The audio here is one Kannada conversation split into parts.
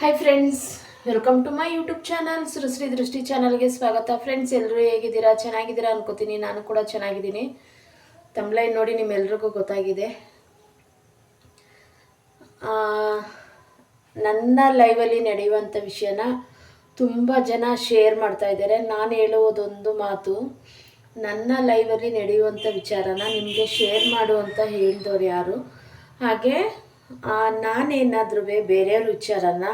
Hi friends welcome to my YouTube channel Srishti Drishti ಚಾನಲ್ಗೆ ಸ್ವಾಗತ. ಫ್ರೆಂಡ್ಸ್ ಎಲ್ಲರೂ ಹೇಗಿದ್ದೀರಾ? ಚೆನ್ನಾಗಿದ್ದೀರಾ ಅನ್ಕೋತೀನಿ. ನಾನು ಕೂಡ ಚೆನ್ನಾಗಿದ್ದೀನಿ. ತಮ್ಲೈನ್ ನೋಡಿ ನಿಮ್ಮೆಲ್ರಿಗೂ ಗೊತ್ತಾಗಿದೆ. ನನ್ನ ಲೈವಲ್ಲಿ ನಡೆಯುವಂಥ ವಿಷಯನ ತುಂಬ ಜನ ಶೇರ್ ಮಾಡ್ತಾ ಇದ್ದಾರೆ. ನಾನು ಹೇಳುವುದೊಂದು ಮಾತು, ನನ್ನ ಲೈವಲ್ಲಿ ನಡೆಯುವಂಥ ವಿಚಾರನ ನಿಮಗೆ ಶೇರ್ ಮಾಡು ಅಂತ ಹೇಳಿದವ್ರು ಯಾರು? ಹಾಗೆ ನಾನೇನಾದ್ರೂ ಬೇರೆಯವ್ರ ವಿಚಾರನ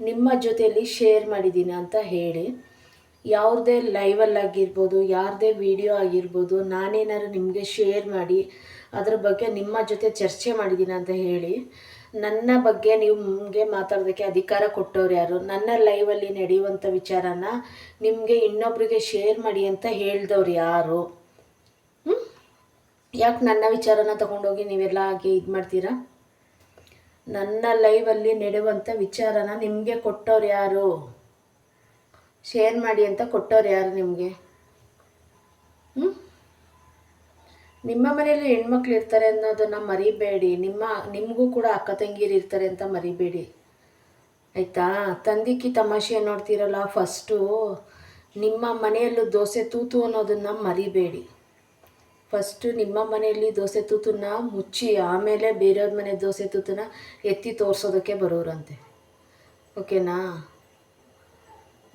ನಿಮ್ಮ ಜೊತೆಯಲ್ಲಿ ಶೇರ್ ಮಾಡಿದ್ದೀನಿ ಅಂತ ಹೇಳಿ, ಯಾವುದೇ ಲೈವಲ್ಲಾಗಿರ್ಬೋದು ಯಾರದೇ ವಿಡಿಯೋ ಆಗಿರ್ಬೋದು, ನಾನೇನಾದ್ರು ನಿಮಗೆ ಶೇರ್ ಮಾಡಿ, ಅದ್ರ ಬಗ್ಗೆ ನಿಮ್ಮ ಜೊತೆ ಚರ್ಚೆ ಮಾಡಿದ್ದೀನಿ ಅಂತ ಹೇಳಿ, ನನ್ನ ಬಗ್ಗೆ ನೀವು ನಿಮಗೆ ಮಾತಾಡೋದಕ್ಕೆ ಅಧಿಕಾರ ಕೊಟ್ಟವ್ರು ಯಾರು, ನನ್ನ ಲೈವಲ್ಲಿ ನಡೆಯುವಂಥ ವಿಚಾರನ ನಿಮಗೆ ಇನ್ನೊಬ್ರಿಗೆ ಶೇರ್ ಮಾಡಿ ಅಂತ ಹೇಳ್ದವ್ರು ಯಾರು? ಯಾಕೆ ನನ್ನ ವಿಚಾರನ ತಗೊಂಡೋಗಿ ನೀವೆಲ್ಲ ಹಾಗೆ ಇದು ಮಾಡ್ತೀರಾ ನನ್ನ ಲೈವಲ್ಲಿ ನಡೆಯುವಂಥ ವಿಚಾರನ ನಿಮಗೆ ಕೊಟ್ಟವ್ರು ಯಾರು? ಶೇರ್ ಮಾಡಿ ಅಂತ ಕೊಟ್ಟವ್ರು ಯಾರು ನಿಮಗೆ? ಹ್ಞೂ ನಿಮ್ಮ ಮನೆಯಲ್ಲಿ ಹೆಣ್ಮಕ್ಳು ಇರ್ತಾರೆ ಅನ್ನೋದನ್ನು ಮರಿಬೇಡಿ. ನಿಮ್ಮ, ನಿಮಗೂ ಕೂಡ ಅಕ್ಕ ತಂಗಿಯರು ಇರ್ತಾರೆ ಅಂತ ಮರಿಬೇಡಿ. ಆಯಿತಾ? ತಂದಿಕ್ಕಿ ತಮಾಷೆ ನೋಡ್ತೀರಲ್ಲ ಫಸ್ಟು ನಿಮ್ಮ ಮನೆಯಲ್ಲೂ ದೋಸೆ ತೂತು ಅನ್ನೋದನ್ನು ಮರಿಬೇಡಿ. ಫಸ್ಟು ನಿಮ್ಮ ಮನೆಯಲ್ಲಿ ದೋಸೆ ತೂತನ್ನ ಮುಚ್ಚಿ ಆಮೇಲೆ ಬೇರೆಯವ್ರ ಮನೆ ದೋಸೆ ತೂತನ್ನ ಎತ್ತಿ ತೋರಿಸೋದಕ್ಕೆ ಬರೋರಂತೆ. ಓಕೆನಾ?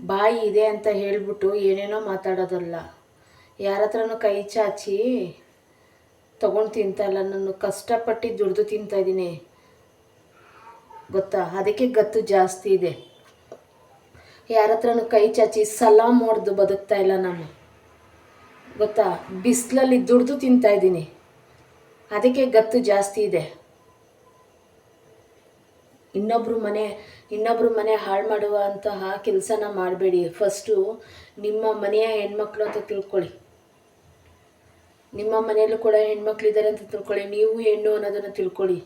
ಬಾಯಿ ಇದೆ ಅಂತ ಹೇಳಿಬಿಟ್ಟು ಏನೇನೋ ಮಾತಾಡೋದಲ್ಲ. ಯಾರ ಹತ್ರನೂ ಕೈ ಚಾಚಿ ತೊಗೊಂಡು ತಿಂತಲ್ಲ ನಾನು ಕಷ್ಟಪಟ್ಟು ದುಡ್ದು ತಿಂತಾ ಇದ್ದೀನಿ. ಗೊತ್ತಾ? ಅದಕ್ಕೆ ಗತ್ತು ಜಾಸ್ತಿ ಇದೆ. ಯಾರ ಹತ್ರನೂ ಕೈ ಚಾಚಿ ಸಲಾಮ್ ಹೊಡೆದು ಬದುಕ್ತಾ ಇಲ್ಲ ನಾನು ಗೊತ್ತಾ? ಬಿಸಿಲಲ್ಲಿ ದುಡ್ದು ತಿಂತಾ ಇದ್ದೀನಿ. ಅದಕ್ಕೆ ಗತ್ತು ಜಾಸ್ತಿ ಇದೆ. ಇನ್ನೊಬ್ಬರು ಮನೆ ಇನ್ನೊಬ್ಬರು ಮನೆ ಹಾಳು ಮಾಡುವಂತಹ ಕೆಲಸನ ಮಾಡಬೇಡಿ. ಫಸ್ಟು ನಿಮ್ಮ ಮನೆಯ ಹೆಣ್ಮಕ್ಳು ಅಂತ ತಿಳ್ಕೊಳ್ಳಿ. ನಿಮ್ಮ ಮನೆಯಲ್ಲೂ ಕೂಡ ಹೆಣ್ಮಕ್ಳಿದ್ದಾರೆ ಅಂತ ತಿಳ್ಕೊಳ್ಳಿ. ನೀವು ಹೆಣ್ಣು ಅನ್ನೋದನ್ನು ತಿಳ್ಕೊಳ್ಳಿ.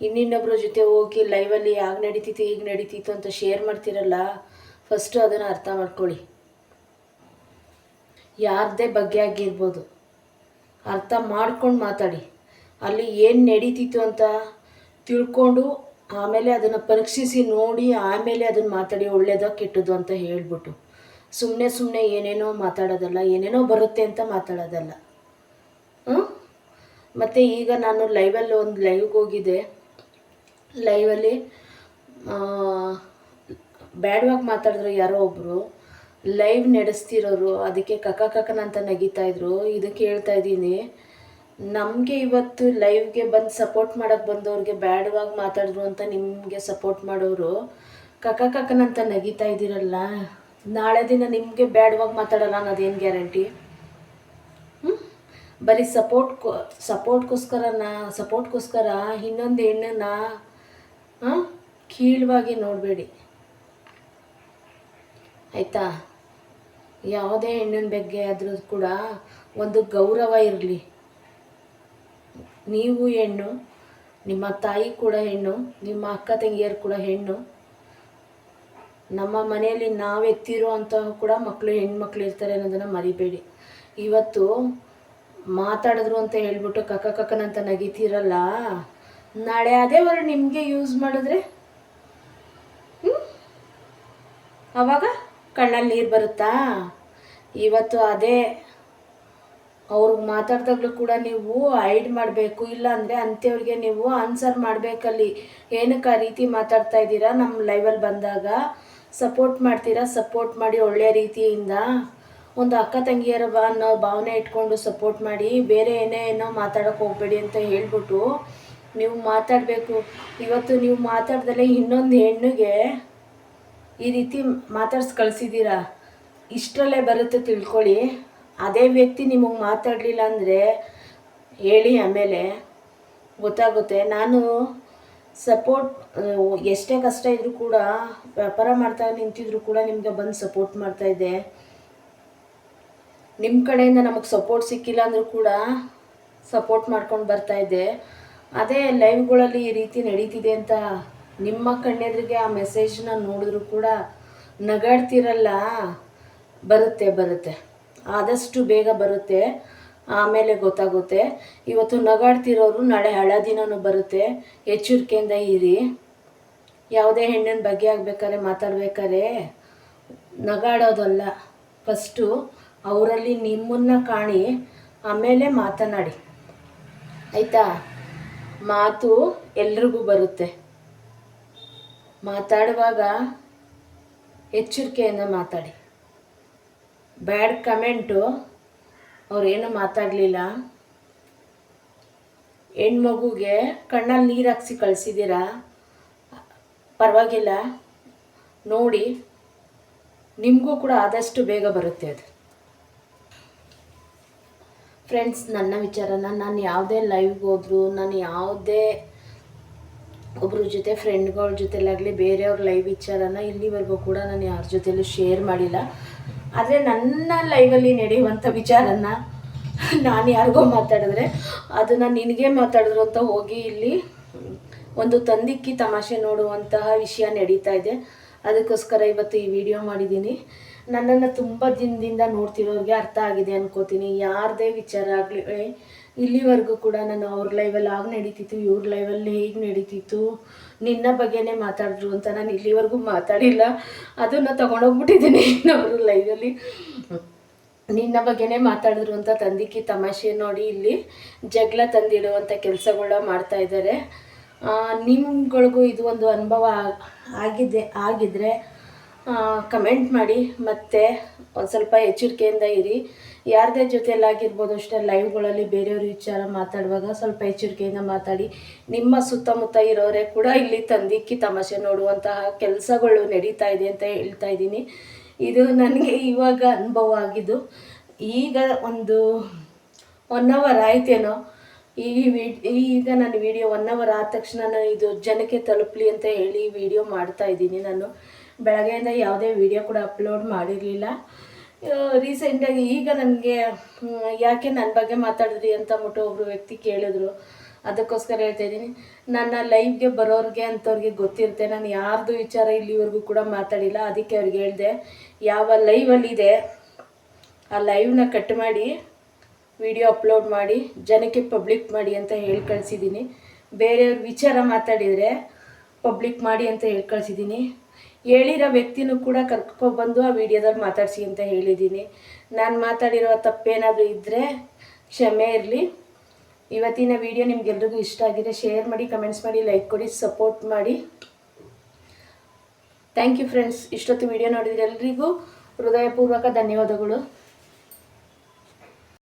ಇನ್ನಿನ್ನೊಬ್ಬರ ಜೊತೆ ಹೋಗಿ ಲೈವಲ್ಲಿ ಆಗ ನಡೀತಿತ್ತು, ಹೀಗೆ ನಡೀತಿತ್ತು ಅಂತ ಶೇರ್ ಮಾಡ್ತಿರಲ್ಲ, ಫಸ್ಟು ಅದನ್ನು ಅರ್ಥ ಮಾಡ್ಕೊಳ್ಳಿ. ಯಾರದೇ ಬಗ್ಗೆ ಆಗಿರ್ಬೋದು. ಅರ್ಥ ಮಾಡ್ಕೊಂಡು ಮಾತಾಡಿ. ಅಲ್ಲಿ ಏನು ನಡೀತಿತ್ತು ಅಂತ ತಿಳ್ಕೊಂಡು ಆಮೇಲೆ ಅದನ್ನು ಪರೀಕ್ಷಿಸಿ ನೋಡಿ ಆಮೇಲೆ ಅದನ್ನು ಮಾತಾಡಿ ಒಳ್ಳೆಯದೋ ಕೆಟ್ಟದ್ದು ಅಂತ ಹೇಳ್ಬಿಟ್ಟು. ಸುಮ್ಮನೆ ಸುಮ್ಮನೆ ಏನೇನೋ ಮಾತಾಡೋದಲ್ಲ, ಏನೇನೋ ಬರುತ್ತೆ ಅಂತ ಮಾತಾಡೋದಲ್ಲ. ಮತ್ತು ಈಗ ನಾನು ಲೈವಲ್ಲಿ ಒಂದು ಲೈವ್ಗೆ ಹೋಗಿದ್ದೆ. ಲೈವಲ್ಲಿ ಬ್ಯಾಡ್ವಾಗಿ ಮಾತಾಡಿದ್ರು ಯಾರೋ ಒಬ್ಬರು ಲೈವ್ ನಡೆಸ್ತಿರೋರು, ಅದಕ್ಕೆ ಕಕ ಕಕ್ಕನ ಅಂತ ನಗಿತಾ ಇದ್ರು, ಇದಕ್ಕೆ ಹೇಳ್ತಾ ಇದ್ದೀನಿ. ನಮಗೆ ಇವತ್ತು ಲೈವ್ಗೆ ಬಂದು ಸಪೋರ್ಟ್ ಮಾಡೋಕ್ಕೆ ಬಂದವ್ರಿಗೆ ಬ್ಯಾಡ್ವಾಗಿ ಮಾತಾಡಿದ್ರು ಅಂತ ನಿಮಗೆ ಸಪೋರ್ಟ್ ಮಾಡೋರು ಕಕ್ಕ ಅಂತ ನಗಿತಾ ಇದ್ದೀರಲ್ಲ, ನಾಳೆ ದಿನ ನಿಮಗೆ ಬ್ಯಾಡ್ವಾಗಿ ಮಾತಾಡಲ್ಲ ಅನ್ನೋದೇನು ಗ್ಯಾರಂಟಿ ಬರೀ ಸಪೋರ್ಟ್ ಸಪೋರ್ಟ್ಗೋಸ್ಕರನ ಸಪೋರ್ಟ್ಗೋಸ್ಕರ ಇನ್ನೊಂದು ಹೆಣ್ಣನ್ನ ಕೀಳವಾಗಿ ನೋಡಬೇಡಿ. ಆಯಿತಾ? ಯಾವುದೇ ಹೆಣ್ಣಿನ ಬಗ್ಗೆ ಆದರೂ ಕೂಡ ಒಂದು ಗೌರವ ಇರಲಿ. ನೀವು ಹೆಣ್ಣು, ನಿಮ್ಮ ತಾಯಿ ಕೂಡ ಹೆಣ್ಣು, ನಿಮ್ಮ ಅಕ್ಕ ತಂಗಿಯರು ಕೂಡ ಹೆಣ್ಣು. ನಮ್ಮ ಮನೆಯಲ್ಲಿ ನಾವು ಎತ್ತಿರೋ ಕೂಡ ಮಕ್ಕಳು ಹೆಣ್ಮಕ್ಳು ಇರ್ತಾರೆ ಅನ್ನೋದನ್ನು ಮರಿಬೇಡಿ. ಇವತ್ತು ಮಾತಾಡಿದ್ರು ಅಂತ ಹೇಳ್ಬಿಟ್ಟು ಕಕ್ಕ ಕಕ್ಕನಂತ ನಗಿತೀರಲ್ಲ, ನಾಳೆ ಅದೇ ಅವರು ನಿಮಗೆ ಯೂಸ್ ಮಾಡಿದ್ರೆ? ಹ್ಞೂ ಆವಾಗ ಕಣ್ಣಲ್ಲಿ ನೀರು ಬರುತ್ತಾ? ಇವತ್ತು ಅದೇ ಅವ್ರಿಗೆ ಮಾತಾಡ್ದಾಗಲೂ ಕೂಡ ನೀವು ಹೈಡ್ ಮಾಡಬೇಕು ಇಲ್ಲ ಅಂದರೆ ಅಂಥವ್ರಿಗೆ ನೀವು ಆನ್ಸರ್ ಮಾಡಬೇಕಲ್ಲಿ. ಏನಕ್ಕೆ ಆ ರೀತಿ ಮಾತಾಡ್ತಾ ಇದ್ದೀರಾ ನಮ್ಮ ಲೈವಲ್ಲಿ ಬಂದಾಗ? ಸಪೋರ್ಟ್ ಮಾಡ್ತೀರಾ? ಸಪೋರ್ಟ್ ಮಾಡಿ ಒಳ್ಳೆಯ ರೀತಿಯಿಂದ? ಒಂದು ಅಕ್ಕ ತಂಗಿಯರ ಬಾ ಅನ್ನೋ ಭಾವನೆ ಇಟ್ಕೊಂಡು ಸಪೋರ್ಟ್ ಮಾಡಿ, ಬೇರೆ ಏನೇ ಏನೋ ಮಾತಾಡೋಕೆ ಹೋಗಬೇಡಿ ಅಂತ ಹೇಳ್ಬಿಟ್ಟು ನೀವು ಮಾತಾಡಬೇಕು. ಇವತ್ತು ನೀವು ಮಾತಾಡ್ದಲೇ ಇನ್ನೊಂದು ಹೆಣ್ಣಿಗೆ ಈ ರೀತಿ ಮಾತಾಡ್ಸ್ ಕಳಿಸಿದ್ದೀರಾ ಇಷ್ಟರಲ್ಲೇ ಬರುತ್ತೆ ತಿಳ್ಕೊಳ್ಳಿ. ಅದೇ ವ್ಯಕ್ತಿ ನಿಮಗೆ ಮಾತಾಡಲಿಲ್ಲ ಅಂದರೆ ಹೇಳಿ ಆಮೇಲೆ ಗೊತ್ತಾಗುತ್ತೆ. ನಾನು ಸಪೋರ್ಟ್, ಎಷ್ಟೇ ಕಷ್ಟ ಇದ್ದರೂ ಕೂಡ, ವ್ಯಾಪಾರ ಮಾಡ್ತಾ ನಿಂತಿದ್ರು ಕೂಡ ನಿಮಗೆ ಬಂದು ಸಪೋರ್ಟ್ ಮಾಡ್ತಾಯಿದ್ದೆ ನಿಮ್ಮ ಕಡೆಯಿಂದ ನಮಗೆ ಸಪೋರ್ಟ್ ಸಿಕ್ಕಿಲ್ಲ ಅಂದರೂ ಕೂಡ ಸಪೋರ್ಟ್ ಮಾಡ್ಕೊಂಡು ಬರ್ತಾಯಿದ್ದೆ ಅದೇ ಲೈವ್ಗಳಲ್ಲಿ ಈ ರೀತಿ ನಡೀತಿದೆ ಅಂತ ನಿಮ್ಮ ಕಣ್ಣೆದ್ರಿಗೆ ಆ ಮೆಸೇಜ್ನ ನೋಡಿದ್ರು ಕೂಡ ನಗಾಡ್ತಿರಲ್ಲ. ಬರುತ್ತೆ ಬರುತ್ತೆ. ಆದಷ್ಟು ಬೇಗ ಬರುತ್ತೆ. ಆಮೇಲೆ ಗೊತ್ತಾಗುತ್ತೆ. ಇವತ್ತು ನಗಾಡ್ತಿರೋರು ನಾಳೆ ಹಳದಿನೂ ಬರುತ್ತೆ. ಎಚ್ಚರಿಕೆಯಿಂದ ಇರಿ. ಯಾವುದೇ ಹೆಣ್ಣಿನ ಬಗ್ಗೆ ಆಗ್ಬೇಕಾದ್ರೆ ಮಾತಾಡ್ಬೇಕಾದ್ರೆ ನಗಾಡೋದಲ್ಲ. ಫಸ್ಟು ಅವರಲ್ಲಿ ನಿಮ್ಮನ್ನು ಕಾಣಿ, ಆಮೇಲೆ ಮಾತನಾಡಿ. ಆಯಿತಾ? ಮಾತು ಎಲ್ರಿಗೂ ಬರುತ್ತೆ. ಮಾತಾಡುವಾಗ ಎಚ್ಚರಿಕೆಯಿಂದ ಮಾತಾಡಿ. ಬ್ಯಾಡ್ ಕಮೆಂಟು ಅವ್ರೇನು ಮಾತಾಡಲಿಲ್ಲ. ಹೆಣ್ಮಗುಗೆ ಕಣ್ಣಲ್ಲಿ ನೀರು ಹಾಕ್ಸಿ ಕಳಿಸಿದ್ದೀರಾ? ಪರವಾಗಿಲ್ಲ. ನೋಡಿ, ನಿಮಗೂ ಕೂಡ ಆದಷ್ಟು ಬೇಗ ಬರುತ್ತೆ ಅದು. ಫ್ರೆಂಡ್ಸ್ ನನ್ನ ವಿಚಾರನ ನಾನು ಯಾವುದೇ ಲೈವ್ಗೆ ಹೋದ್ರು, ನಾನು ಯಾವುದೇ ಒಬ್ಬರ ಜೊತೆ ಫ್ರೆಂಡ್ಗಳ ಜೊತೆಲಾಗಲಿ ಬೇರೆಯವ್ರ ಲೈವ್ ವಿಚಾರನ ಇಲ್ಲಿವರೆಗೂ ಕೂಡ ನಾನು ಯಾರ ಜೊತೆಲೂ ಶೇರ್ ಮಾಡಿಲ್ಲ. ಆದರೆ ನನ್ನ ಲೈವಲ್ಲಿ ನಡೆಯುವಂಥ ವಿಚಾರನ ನಾನು ಯಾರಿಗೋ ಮಾತಾಡಿದ್ರೆ ಅದನ್ನು ನಿನಗೆ ಮಾತಾಡಿದ್ರು ಅಂತ ಹೋಗಿ ಇಲ್ಲಿ ಒಂದು ತಂದಿಕ್ಕಿ ತಮಾಷೆ ನೋಡುವಂತಹ ವಿಷಯ ನಡೀತಾ ಇದೆ. ಅದಕ್ಕೋಸ್ಕರ ಇವತ್ತು ಈ ವಿಡಿಯೋ ಮಾಡಿದ್ದೀನಿ. ನನ್ನನ್ನು ತುಂಬ ದಿನದಿಂದ ನೋಡ್ತಿರೋರಿಗೆ ಅರ್ಥ ಆಗಿದೆ ಅನ್ಕೋತೀನಿ. ಯಾರದೇ ವಿಚಾರ ಆಗಲಿ ಇಲ್ಲಿವರೆಗೂ ಕೂಡ ನಾನು ಅವ್ರ ಲೈವಲ್ಲಿ ಆಗ ನಡೀತಿತ್ತು, ಇವ್ರ ಲೈವಲ್ಲಿ ಹೇಗೆ ನಡೀತಿತ್ತು. ನಿನ್ನ ಬಗ್ಗೆನೇ ಮಾತಾಡಿದ್ರು ಅಂತ ನಾನು ಇಲ್ಲಿವರೆಗೂ ಮಾತಾಡಿಲ್ಲ. ಅದನ್ನು ತೊಗೊಂಡೋಗ್ಬಿಟ್ಟಿದ್ದೀನಿ ಅವ್ರ ಲೈವಲ್ಲಿ ನಿನ್ನ ಬಗ್ಗೆನೇ ಮಾತಾಡಿದ್ರು ಅಂತ ತಂದಿಕ್ಕಿ ತಮಾಷೆ ನೋಡಿ ಇಲ್ಲಿ ಜಗಳ ತಂದಿಡುವಂಥ ಕೆಲಸಗಳ ಮಾಡ್ತಾ ಇದ್ದಾರೆ ನಿಮ್ಗಳಿಗೂ ಇದು ಒಂದು ಅನುಭವ ಆಗಿದೆ, ಆಗಿದ್ರೆ ಕಮೆಂಟ್ ಮಾಡಿ. ಮತ್ತೆ ಒಂದು ಸ್ವಲ್ಪ ಎಚ್ಚರಿಕೆಯಿಂದ ಇರಿ. ಯಾರದೇ ಜೊತೆಯಲ್ಲಾಗಿರ್ಬೋದು, ಅಷ್ಟೇ ಲೈವ್ಗಳಲ್ಲಿ ಬೇರೆಯವ್ರ ವಿಚಾರ ಮಾತಾಡುವಾಗ ಸ್ವಲ್ಪ ಎಚ್ಚರಿಕೆಯಿಂದ ಮಾತಾಡಿ. ನಿಮ್ಮ ಸುತ್ತಮುತ್ತ ಇರೋರೇ ಕೂಡ ಇಲ್ಲಿ ತಂದಿಕ್ಕಿ ತಮಾಷೆ ನೋಡುವಂತಹ ಕೆಲಸಗಳು ನಡೀತಾ ಇದೆ ಅಂತ ಹೇಳ್ತಾ ಇದ್ದೀನಿ. ಇದು ನನಗೆ ಇವಾಗ ಅನುಭವ ಆಗಿದ್ದು, ಈಗ ಒಂದು ಒನ್ ಅವರ್ ಆಯ್ತೇನೋ? ಈ ವಿ- ಈಗ ನಾನು ವಿಡಿಯೋ ಒನ್ ಅವರ್ ಆದ ತಕ್ಷಣ ನಾನು ಇದು ಜನಕ್ಕೆ ತಲುಪಲಿ ಅಂತ ಹೇಳಿ ವಿಡಿಯೋ ಮಾಡ್ತಾ ಇದ್ದೀನಿ ನಾನು. ಬೆಳಗ್ಗೆಯಿಂದ ಯಾವುದೇ ವಿಡಿಯೋ ಕೂಡ ಅಪ್ಲೋಡ್ ಮಾಡಿರಲಿಲ್ಲ. ರೀಸೆಂಟಾಗಿ ಈಗ ನನಗೆ ಯಾಕೆ ನನ್ನ ಬಗ್ಗೆ ಮಾತಾಡಿದ್ರಿ ಅಂತ ಅಂದ್ಬಿಟ್ಟು ಒಬ್ಬರು ವ್ಯಕ್ತಿ ಕೇಳಿದ್ರು. ಅದಕ್ಕೋಸ್ಕರ ಹೇಳ್ತಾ ಇದ್ದೀನಿ. ನನ್ನ ಲೈವ್ಗೆ ಬರೋರಿಗೆ ಅಂಥವ್ರಿಗೆ ಗೊತ್ತಿರುತ್ತೆ. ನಾನು ಯಾರ್ದು ವಿಚಾರ ಇಲ್ಲಿವರೆಗೂ ಕೂಡ ಮಾತಾಡಿಲ್ಲ. ಅದಕ್ಕೆ ಅವ್ರಿಗೆ ಹೇಳಿದೆ, ಯಾವ ಲೈವಲ್ಲಿದೆ ಆ ಲೈವ್ನ ಕಟ್ ಮಾಡಿ ವಿಡಿಯೋ ಅಪ್ಲೋಡ್ ಮಾಡಿ, ಜನಕ್ಕೆ ಪಬ್ಲಿಕ್ ಮಾಡಿ ಅಂತ ಹೇಳಿ ಕಳಿಸಿದ್ದೀನಿ. ಬೇರೆಯವ್ರ ವಿಚಾರ ಮಾತಾಡಿದರೆ ಪಬ್ಲಿಕ್ ಮಾಡಿ ಅಂತ ಹೇಳಿ ಕಳಿಸಿದ್ದೀನಿ. ಹೇಳಿರೋ ವ್ಯಕ್ತಿನೂ ಕೂಡ ಕರ್ಕೊಬಂದು ಆ ವಿಡಿಯೋದಲ್ಲಿ ಮಾತಾಡಿಸಿ ಅಂತ ಹೇಳಿದ್ದೀನಿ. ನಾನು ಮಾತಾಡಿರೋ ತಪ್ಪೇನಾದರೂ ಇದ್ದರೆ ಕ್ಷಮೆ ಇರಲಿ. ಇವತ್ತಿನ ವಿಡಿಯೋ ನಿಮಗೆಲ್ರಿಗೂ ಇಷ್ಟ ಆಗಿದೆ, ಶೇರ್ ಮಾಡಿ, ಕಮೆಂಟ್ಸ್ ಮಾಡಿ, ಲೈಕ್ ಕೊಡಿ, ಸಪೋರ್ಟ್ ಮಾಡಿ. Thank you friends. ಇಷ್ಟೊತ್ತು ವಿಡಿಯೋ ನೋಡಿದ್ರೆ ಎಲ್ರಿಗೂ ಹೃದಯಪೂರ್ವಕ ಧನ್ಯವಾದಗಳು.